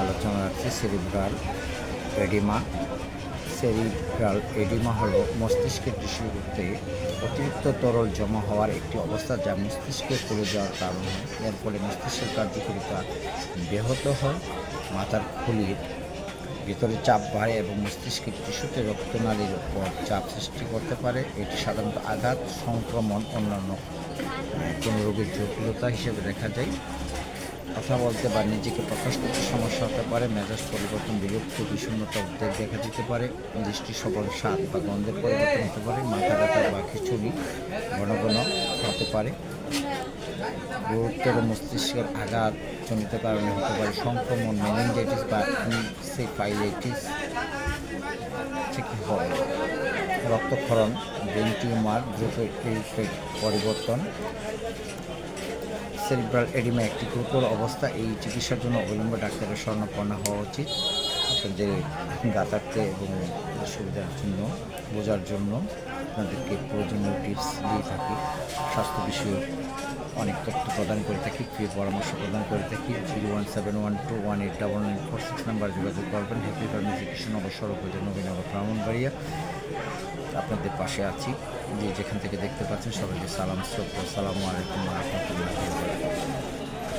আলোচনা রাখছি cerebral oedema. Cerebral oedema হলো মস্তিষ্কের টিস্যুতে অতিরিক্ত তরল জমা হওয়ার একটি অবস্থা যা মস্তিষ্কে পড়ে যাওয়ার কারণ হয়। এর ফলে মস্তিষ্কের কার্যকারিতা ব্যাহত হয়, মাথার খুলির ভিতরে চাপ বাড়ে এবং মস্তিষ্কের টিস্যুতে রক্তনালীর উপর চাপ সৃষ্টি করতে পারে। এটি সাধারণত আঘাত, সংক্রমণ, অন্যান্য কোনো রোগের জটিলতা হিসেবে দেখা যায়। কথা বলতে বা নিজেকে প্রকাশ করতে সমস্যা হতে পারে, মেজাজ পরিবর্তন, বিরক্ত, বিষণ্ণতা, উদ্বেগ দেখা দিতে পারে, দৃষ্টি সবল, স্বাদ বা গন্ধের পরিবর্তন হতে পারে, মাথা ব্যথা বা খিচুড়ি ঘন ঘন হতে পারে। গুরুতর মস্তিষ্কের আঘাত জনিত কারণে হতে পারে সংক্রমণ মেনিনজাইটিস বা ইনসেফাইলাইটিস থেকে হয়। রক্তক্ষরণ, ব্রেন টিউমার, দ্রুত পরিবর্তন। সেরিব্রাল এডিমা একটি গুরুতর অবস্থা। এই চিকিৎসার জন্য অবিলম্বে ডাক্তারের স্বর্ণপন্ন হওয়া উচিত। আপনাদের গাতারতে এবং সুবিধার জন্য, বোঝার জন্য আপনাদেরকে প্রয়োজনীয় টিপস দিয়ে থাকি। স্বাস্থ্য বিষয়ক অনেক তথ্য প্রদান করে থাকি, প্রিয় পরামর্শ প্রদান করে থাকি। Zero one seven one two one eight double nine four six number যোগাযোগ করবেন। হ্যাপি কৃষ্ণনগর সড়ক হতে নবীনগর ব্রাহ্মণবাড়িয়া। আপনাদের পাশে আছি। যে যেখান থেকে দেখতে পাচ্ছেন সবাইকে সালাম, শ্রদ্ধা, সালামু আলাইকুম